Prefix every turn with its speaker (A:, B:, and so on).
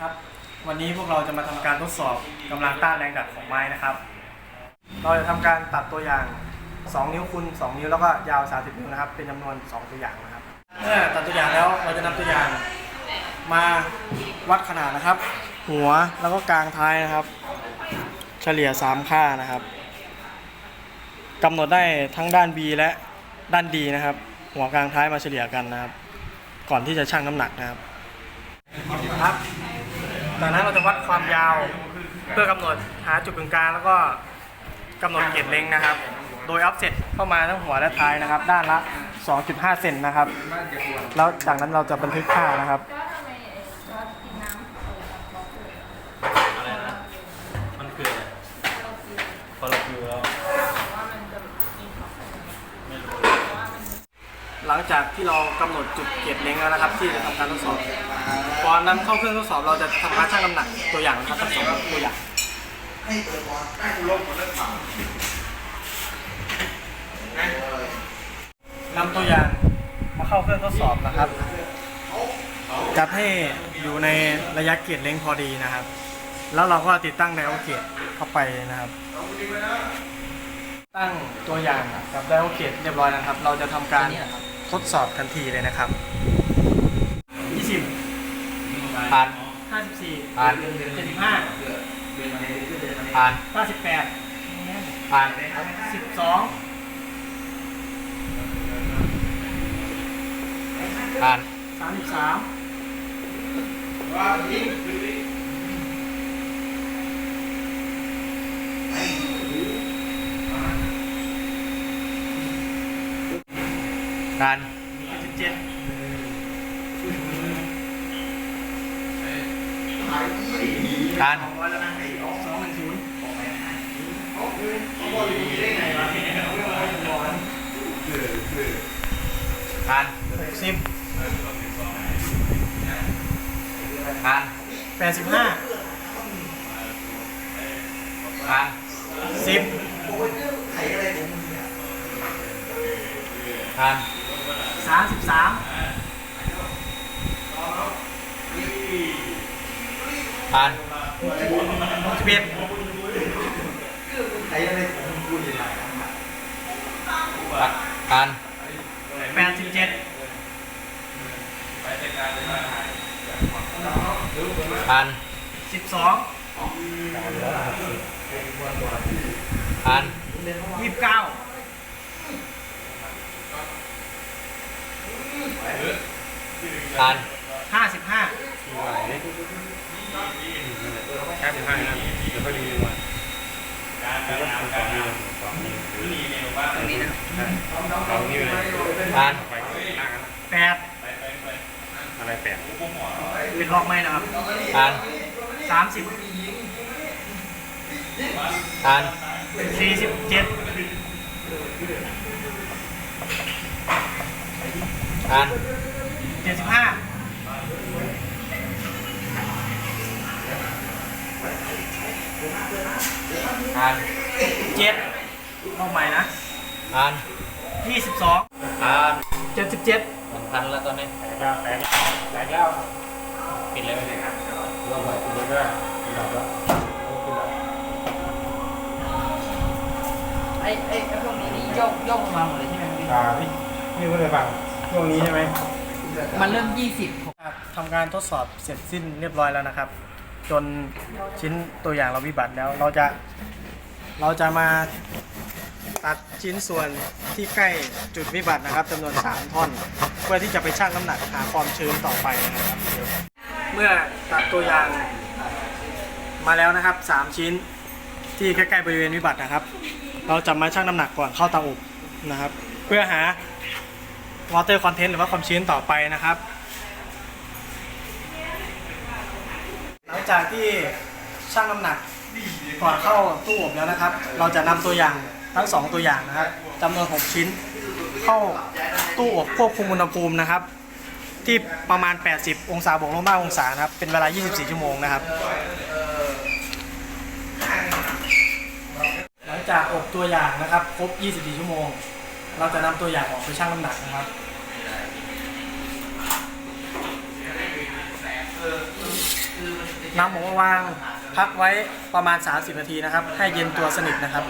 A: ครับ วันนี้พวกเราจะมาทำการทดสอบกำลังต้านแรงดันของไม้นะครับ เราจะทำการตัดตัวอย่าง 2 นิ้วคูณ2 นิ้วแล้วก็ยาว 30 นิ้วนะครับ เป็นจำนวน 2 ตัวอย่างนะครับ เมื่อตัดตัวอย่างแล้วเราจะนำตัวอย่าง มาวัดขนาดนะครับ หัวแล้วก็กลางท้ายนะครับ เฉลี่ย 3 ค่านะครับกำหนดได้ทั้งด้าน B และด้าน D นะครับ หัวกลางท้ายมาเฉลี่ยกันนะครับ ก่อนที่จะชั่งน้ำหนักนะครับครับ จากนั้นเราจะวัดความยาวเพื่อกำหนดหาจุดกึ่งกลางแล้วก็กำหนดเกจเล็งนะครับ โดยอัพเซตเข้ามาทั้งหัวและท้ายนะครับ ด้านละ 2.5 เซนนะครับ แล้วจากนั้นเราจะบันทึกค่านะครับ
B: อะไรนะ มันคืออะไรพอเราดูแล้วไม่รู้
A: หลังจากที่เรากำหนดจุดเกจเล็งแล้วนะครับ ที่จะทำการทดสอบก่อนนำเข้าเครื่องทดสอบเราจะทำการชั่งน้ำหนักตัวอย่างนะครับทั้งสองตัวอย่างนำตัวอย่างมาเข้าเครื่องทดสอบนะครับจัดให้อยู่ในระยะเกจเล็งพอดีนะครับ แล้วเราก็ติดตั้งไดโอเกตเข้าไปนะครับ ตั้งตัวอย่างกับไดโอเกตเรียบร้อยนะครับ เราจะทำการ ทดสอบทันทีเลยนะครับ 20
B: ผ่าน
A: 54
B: ผ่าน
A: 75
B: ผ่าน
A: 98
B: ผ่าน
A: 12
B: ผ่าน
A: 33
B: ผ่าน
A: 77
B: ผ่าน
A: 200แล้วนะ210
B: ผ่าน
A: 60
B: ผ่าน
A: 85
B: ผ่าน
A: 10
B: ผ่าน
A: สามสิบสาม
B: ผ่าน
A: หกสิบเอ็ด
B: ผ่าน
A: แปดสิบเจ็ด
B: ผ่าน
A: สิบสอง
B: ผ่าน
A: ยี่สิบเก้า
B: ผ่าน
A: ห้าสิบห้า
B: แค่สิบห้านะเดี๋ยวค่อยดูมาตรงนี้นะเอานี่เลยผ่าน
A: แปด
B: อะไรแปด
A: เป็นล็อกไหมนะครับ
B: ผ่าน
A: สามสิบ
B: ผ่าน
A: สี่สิบเจ็ด
B: ผ่าน
A: เจ็ดสิบห้า
B: ผ่าน
A: เจ็ดล็อกใหม่นะ
B: ผ่าน
A: ยี่สิบสอง
B: ผ่าน
A: เจ็ดสิบเจ็ด
B: มันพันแล้วตอนนี้
A: แตกแตกแตกแล้ว
B: ปิดเลยไหมเนี่ย
A: ล็อกใหม่คุณเลยก็ดับแล้ว
C: ไอ้ไอ้ไอ้พวกนี้นี่โยกโยกมาหมดเลยใช่ไหมพี่
A: อ่าพี่พี่ก็เลยฟัง ช่วงนี้ใช่ไหม
C: มันเริ่มยี่สิบ
A: ทำการทดสอบเสร็จสิ้นเรียบร้อยแล้วนะครับ จนชิ้นตัวอย่างเราวิบัติแล้วเราจะเราจะมาตัดชิ้นส่วนที่ใกล้จุดวิบัตินะครับจำนวน 3 ท่อน เพื่อที่จะไปชั่งน้ำหนักหาความชื้นต่อไปนะครับ เมื่อตัดตัวอย่างมาแล้วนะครับ 3 ชิ้นที่ใกล้ๆบริเวณวิบัตินะครับ เราจะมาชั่งน้ำหนักก่อนเข้าเตาอบนะครับ เพื่อหา water content หรือว่าความชื้นต่อไปนะครับ หลังจากที่ชั่งน้ำหนักก่อนเข้าตู้อบแล้วนะครับ เราจะนำตัวอย่างทั้ง 2 ตัวอย่างนะครับจำนวน 6 ชิ้น เข้าตู้อบควบคุมอุณหภูมินะครับ ที่ประมาณ 80 องศาบวกลบ5องศานะครับ เป็นเวลา 24 ชั่วโมงนะครับ หลังจากอบตัวอย่างนะครับ ครบ 24 ชั่วโมง เราจะนำตัวอย่างออกไปชั่งน้ำหนักนะครับ
C: เนำ
A: ออกมาวางพักไว้ประมาณ 30 นาทีนะครับ ให้เย็นตัวสนิทนะครับ